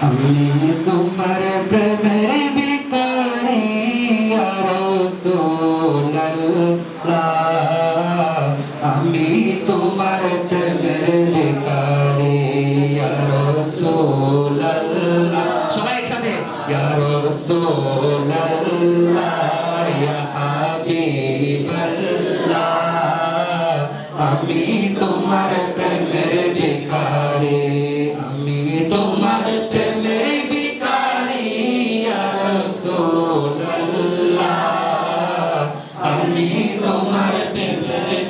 আমি তোমার প্রেমের বিকারি আমি তোমার প্রেমের বিকারি সবাই একসাথে আমি তোমার প্রেমের ভিখারি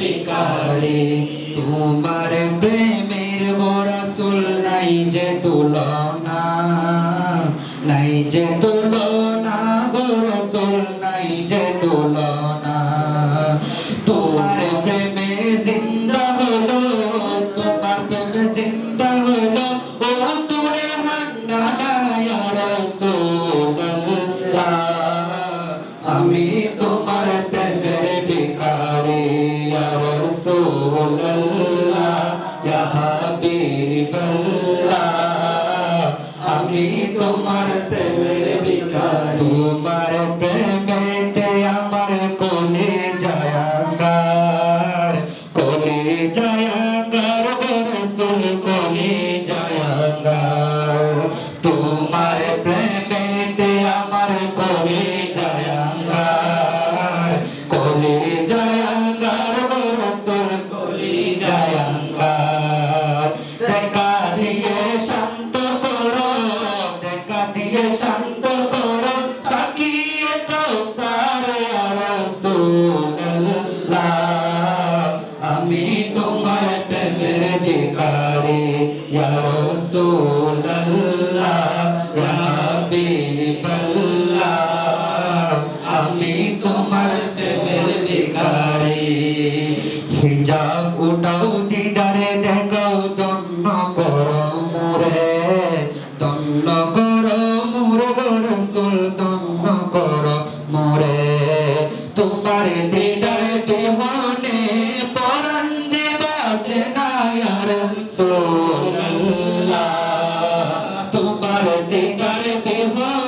ভিখারি তোমার প্রেমের রাসূল নাই যে তুলনা নাই যে তুলনা নাই যে তুলনা তোমার প্রেমে জিন্দা হলো, তোমার প্রেমে জিন্দা হলো, ও রাসূলুল্লাহ আমি তোমার রাসূলুল্লাহ ইয়া হাবিবাল্লাহ আমি তোমার প্রেমের ভিখারি। তোমার প্রেমেতে আমার কোলে জায়াঙ্গার কোলে জায়াঙ্গার রসুল শান্ত করো সাকিয়ে ইয়া রাসূলুল্লাহ আমি তোমার প্রেমের ভিখারি ইয়া রাসূলুল্লাহ। করো মোরে তোমার দিদার বিহনে পরাণ যে বাজে না ইয়া রাসূলুল্লাহ তোমার দিদার বিহনে